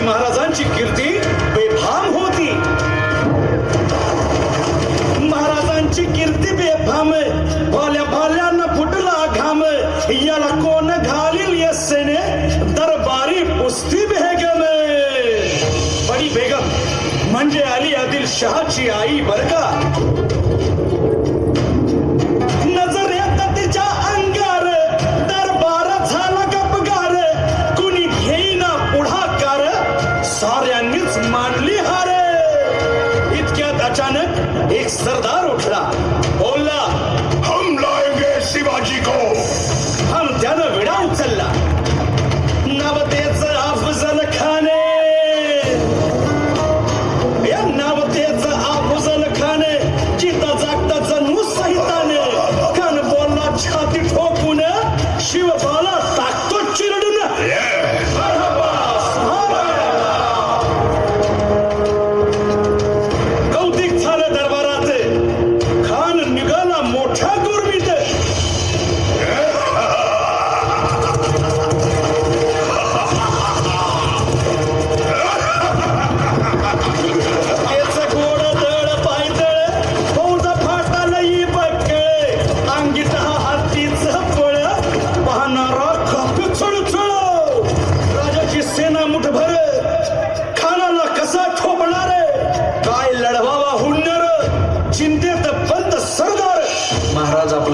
शिवाजी महाराजांची कीर्ती बेफाम होती. महाराजांची कीर्ती बेफाम भाल्या भाल्यांना फुटला घाम. याला कोण घालील येसेने दरबारी पुस्ती बेगम. बडी बेगम म्हणजे अली आदिल शहाची आई बरका एक सरदार उठला. बोलला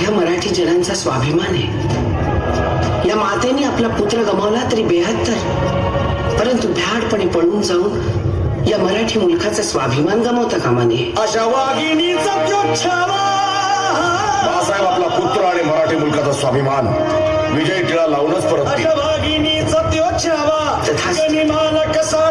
अवघ्या मराठी जनांचा स्वाभिमान आहे. या मातेने आपला पुत्र गमावला तरी बेहत्तर परंतु भ्याडपणे पळून जाऊन या मराठी मुलखाचा स्वाभिमान गमावता कामा नये. अशा बाळासाहेब आपला पुत्र आणि मराठी मुलकाचा स्वाभिमान विजय टिळा लावूनच छावा तथास्तु.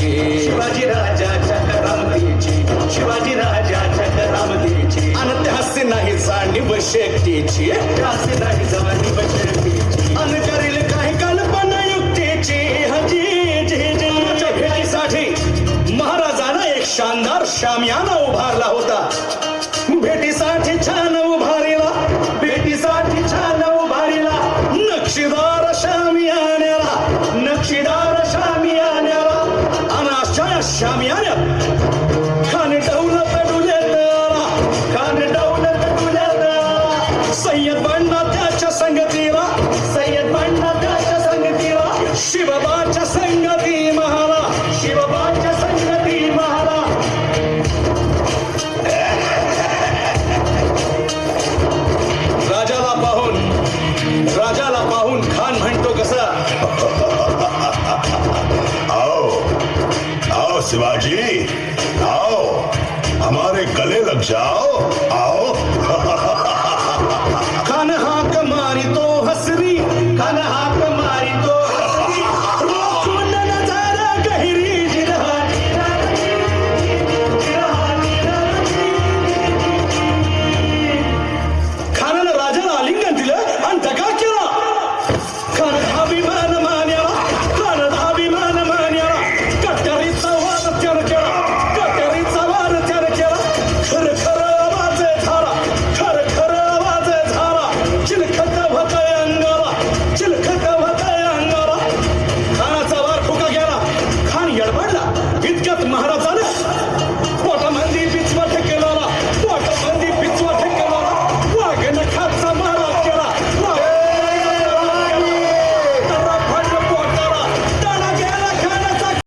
करामतीची शिवाजी राजाच्या करामतीची शिवाजी राजाच्या करामतीची आणि त्या हस्ते नाही जाणीव शेकटीची त्या हस्ते नाही जाणीव शिवाजी आओ हमारे गले लग जाओ आओ